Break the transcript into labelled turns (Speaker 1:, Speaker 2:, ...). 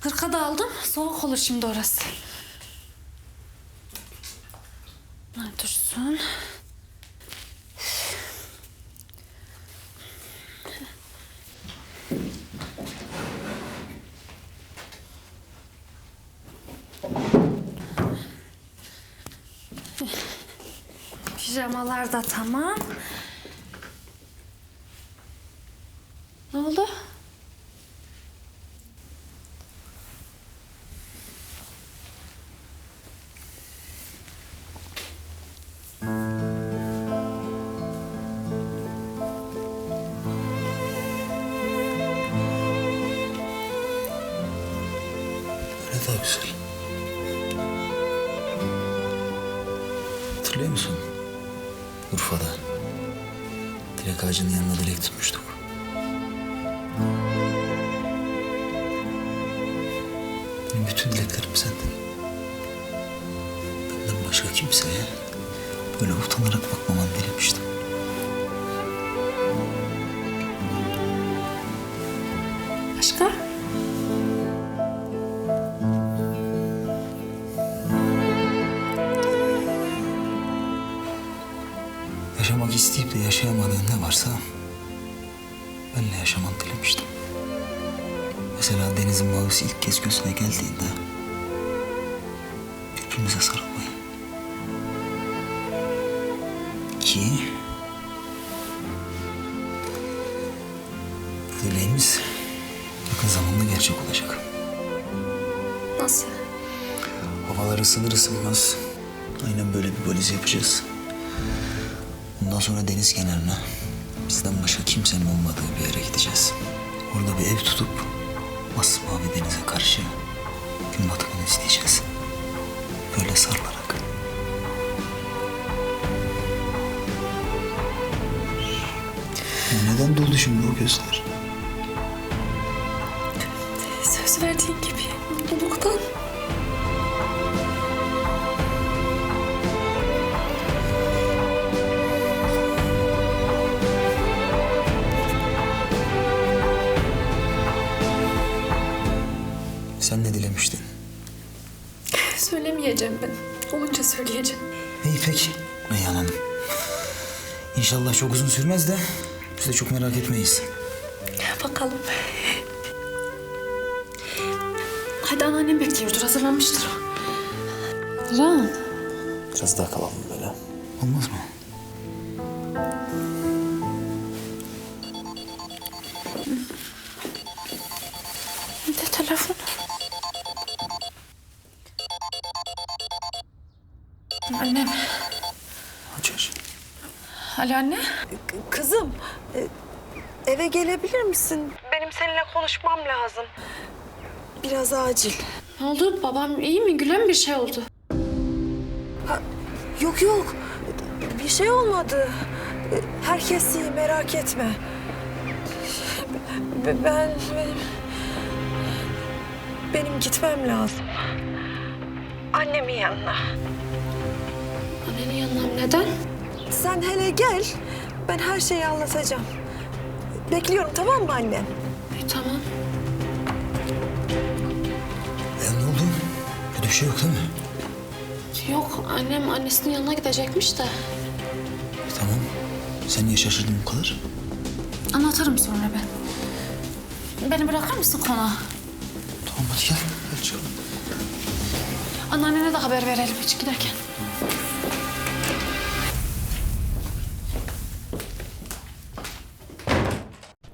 Speaker 1: Hırka da aldım. Soğuk olur şimdi orası. Ha, dursun. Pijamalar da tamam. Ne oldu?
Speaker 2: Güzel. Hatırlıyor musun? Urfa'da. Dilek ağacının yanında dilek tutmuştuk. Benim bütün dileklerim senden. Benden başka kimseye böyle utanarak bakmaman dilemiştim. Yaşamak isteyip de yaşayamadığın ne varsa benle yaşamanı dilemiştim. Mesela denizin mavisi ilk kez gözüne geldiğinde birbirimize sarılmayı. Ki dileğimiz yakın zamanda gerçek olacak.
Speaker 1: Nasıl?
Speaker 2: Havalar ısınır ısınmaz aynen böyle bir valiz yapacağız. Ondan sonra deniz kenarına bizden başka kimsenin olmadığı bir yere gideceğiz. Orada bir ev tutup masmavi denize karşı gün batımını izleyeceğiz. Böyle sarılarak. Neden doldu şimdi o gözler?
Speaker 1: Söz verdiğin gibi Söylemeyeceğim ben. Olunca söyleyeceğim.
Speaker 2: İyi peki. Reyhan Hanım. İnşallah çok uzun sürmez de biz de çok merak etmeyiz.
Speaker 1: Bakalım. Hadi anneannem bekliyordur. Hazırlanmıştır o. Ran.
Speaker 2: Biraz daha kalalım böyle. Olmaz mı?
Speaker 1: Bir de Annem.
Speaker 2: Aç aç.
Speaker 1: Alo anne.
Speaker 3: Kızım, e, eve gelebilir misin? Benim seninle konuşmam lazım. Biraz acil.
Speaker 1: Ne oldu? Babam iyi mi? Gülen bir şey oldu.
Speaker 3: Ha, yok yok, bir şey olmadı. E, Herkes iyi, merak etme. B- Ben, benim, benim gitmem lazım. Annemin yanına.
Speaker 1: Annenin yanına neden?
Speaker 3: Sen hele gel, ben her şeyi anlatacağım. Bekliyorum tamam mı annem?
Speaker 1: İyi, tamam.
Speaker 2: Ya ne oldu? Kötü bir şey yok değil mi?
Speaker 1: Yok annem annesinin yanına gidecekmiş de.
Speaker 2: E, tamam. Sen niye şaşırdın bu kadar?
Speaker 1: Anlatırım sonra ben. Beni bırakır mısın konağa?
Speaker 2: Tamam hadi gel. Gel çıkalım.
Speaker 1: Anneannene de haber verelim hiç giderken.